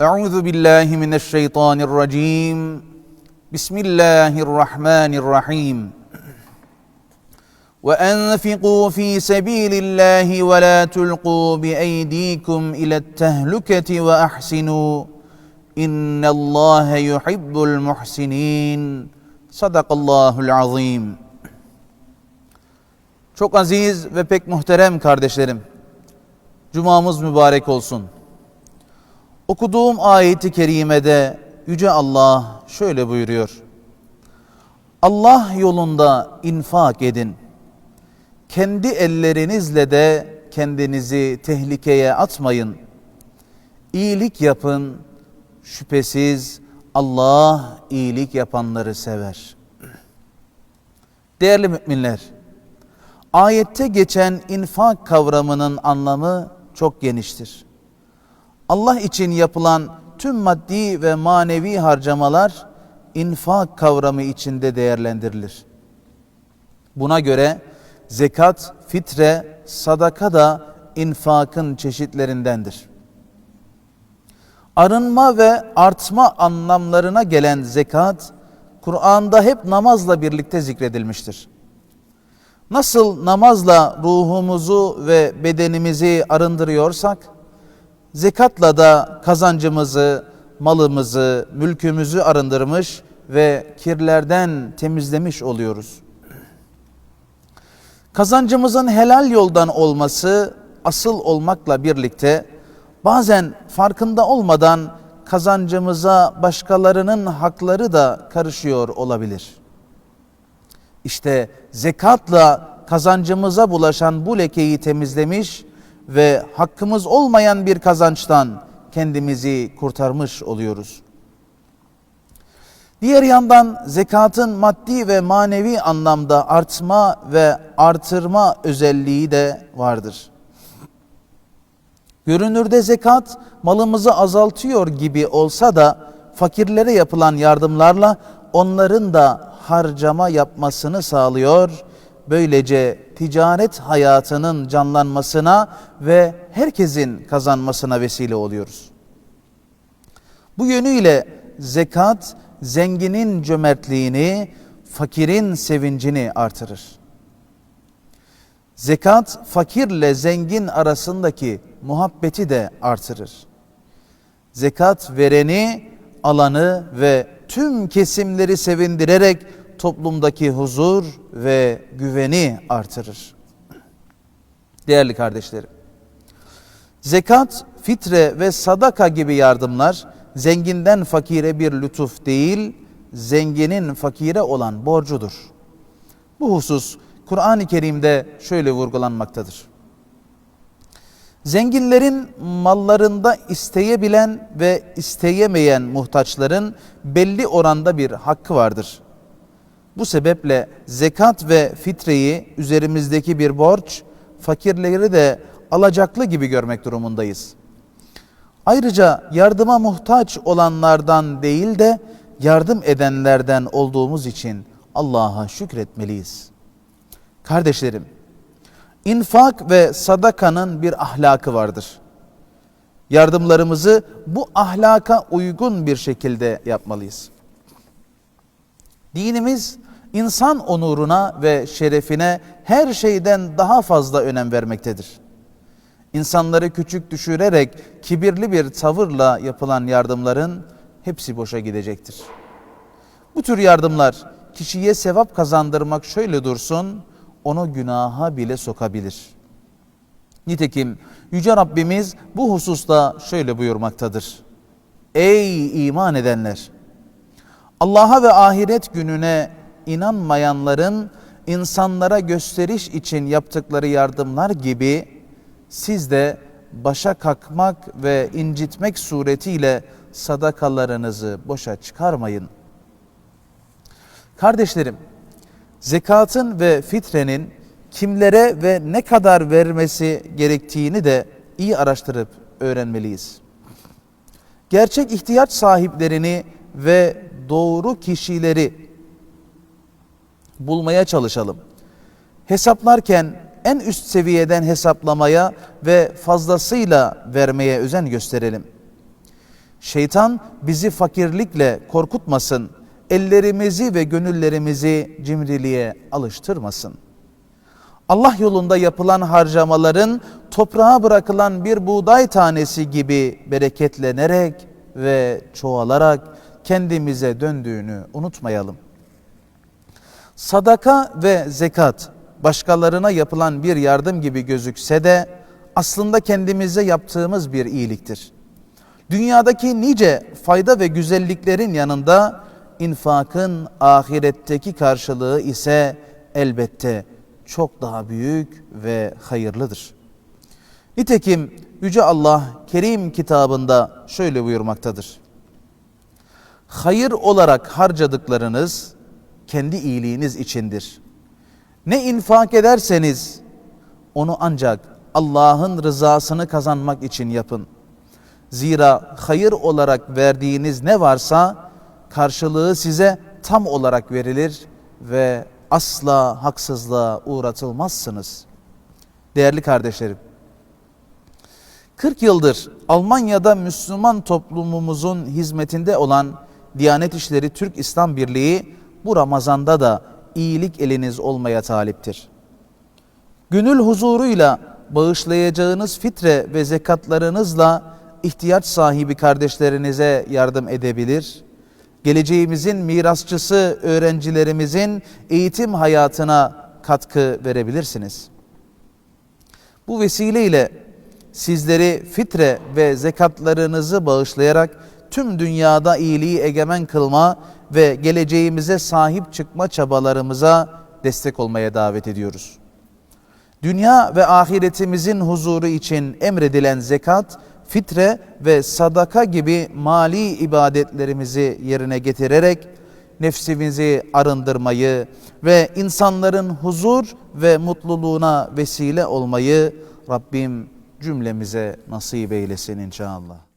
Euzu billahi mineşşeytanirracim. Bismillahirrahmanirrahim. Ve وأنفقوا في سبيل الله ولا تلقوا بأيديكم إلى التهلكة وأحسنوا إن الله يحب المحسنين صدق الله العظيم Çok aziz ve pek muhterem kardeşlerim, Cumamız mübarek olsun. Okuduğum ayeti kerimede Yüce Allah şöyle buyuruyor. Allah yolunda infak edin. Kendi ellerinizle de kendinizi tehlikeye atmayın. İyilik yapın. Şüphesiz Allah iyilik yapanları sever. Değerli müminler, ayette geçen infak kavramının anlamı çok geniştir. Allah için yapılan tüm maddi ve manevi harcamalar infak kavramı içinde değerlendirilir. Buna göre zekat, fitre, sadaka da infakın çeşitlerindendir. Arınma ve artma anlamlarına gelen zekat, Kur'an'da hep namazla birlikte zikredilmiştir. Nasıl namazla ruhumuzu ve bedenimizi arındırıyorsak, zekatla da kazancımızı, malımızı, mülkümüzü arındırmış ve kirlerden temizlemiş oluyoruz. Kazancımızın helal yoldan olması asıl olmakla birlikte bazen farkında olmadan kazancımıza başkalarının hakları da karışıyor olabilir. İşte zekatla kazancımıza bulaşan bu lekeyi temizlemiş ve hakkımız olmayan bir kazançtan kendimizi kurtarmış oluyoruz. Diğer yandan zekatın maddi ve manevi anlamda artma ve artırma özelliği de vardır. Görünürde zekat malımızı azaltıyor gibi olsa da fakirlere yapılan yardımlarla onların da harcama yapmasını sağlıyor. Böylece ticaret hayatının canlanmasına ve herkesin kazanmasına vesile oluyoruz. Bu yönüyle zekat zenginin cömertliğini, fakirin sevincini artırır. Zekat fakirle zengin arasındaki muhabbeti de artırır. Zekat vereni, alanı ve tüm kesimleri sevindirerek toplumdaki huzur ve güveni artırır. Değerli kardeşlerim, zekat, fitre ve sadaka gibi yardımlar zenginden fakire bir lütuf değil, zenginin fakire olan borcudur. Bu husus Kur'an-ı Kerim'de şöyle vurgulanmaktadır. Zenginlerin mallarında isteyebilen ve isteyemeyen muhtaçların belli oranda bir hakkı vardır. Bu sebeple zekat ve fitreyi üzerimizdeki bir borç, fakirleri de alacaklı gibi görmek durumundayız. Ayrıca yardıma muhtaç olanlardan değil de yardım edenlerden olduğumuz için Allah'a şükretmeliyiz. Kardeşlerim, infak ve sadakanın bir ahlakı vardır. Yardımlarımızı bu ahlaka uygun bir şekilde yapmalıyız. Dinimiz insan onuruna ve şerefine her şeyden daha fazla önem vermektedir. İnsanları küçük düşürerek kibirli bir tavırla yapılan yardımların hepsi boşa gidecektir. Bu tür yardımlar kişiye sevap kazandırmak şöyle dursun, onu günaha bile sokabilir. Nitekim Yüce Rabbimiz bu hususta şöyle buyurmaktadır. Ey iman edenler! Allah'a ve ahiret gününe inanmayanların insanlara gösteriş için yaptıkları yardımlar gibi siz de başa kalkmak ve incitmek suretiyle sadakalarınızı boşa çıkarmayın. Kardeşlerim, zekatın ve fitrenin kimlere ve ne kadar vermesi gerektiğini de iyi araştırıp öğrenmeliyiz. Gerçek ihtiyaç sahiplerini ve doğru kişileri bulmaya çalışalım. Hesaplarken en üst seviyeden hesaplamaya ve fazlasıyla vermeye özen gösterelim. Şeytan bizi fakirlikle korkutmasın, ellerimizi ve gönüllerimizi cimriliğe alıştırmasın. Allah yolunda yapılan harcamaların toprağa bırakılan bir buğday tanesi gibi bereketlenerek ve çoğalarak kendimize döndüğünü unutmayalım. Sadaka ve zekat başkalarına yapılan bir yardım gibi gözükse de aslında kendimize yaptığımız bir iyiliktir. Dünyadaki nice fayda ve güzelliklerin yanında infakın ahiretteki karşılığı ise elbette çok daha büyük ve hayırlıdır. Nitekim Yüce Allah Kerim kitabında şöyle buyurmaktadır. Hayır olarak harcadıklarınız kendi iyiliğiniz içindir. Ne infak ederseniz onu ancak Allah'ın rızasını kazanmak için yapın. Zira hayır olarak verdiğiniz ne varsa karşılığı size tam olarak verilir ve asla haksızlığa uğratılmazsınız. Değerli kardeşlerim, 40 yıldır Almanya'da Müslüman toplumumuzun hizmetinde olan Diyanet İşleri Türk İslam Birliği bu Ramazan'da da iyilik eliniz olmaya taliptir. Gönül huzuruyla bağışlayacağınız fitre ve zekatlarınızla ihtiyaç sahibi kardeşlerinize yardım edebilir, geleceğimizin mirasçısı öğrencilerimizin eğitim hayatına katkı verebilirsiniz. Bu vesileyle sizleri fitre ve zekatlarınızı bağışlayarak tüm dünyada iyiliği egemen kılma ve geleceğimize sahip çıkma çabalarımıza destek olmaya davet ediyoruz. Dünya ve ahiretimizin huzuru için emredilen zekat, fitre ve sadaka gibi mali ibadetlerimizi yerine getirerek nefsimizi arındırmayı ve insanların huzur ve mutluluğuna vesile olmayı Rabbim cümlemize nasip eylesin inşallah.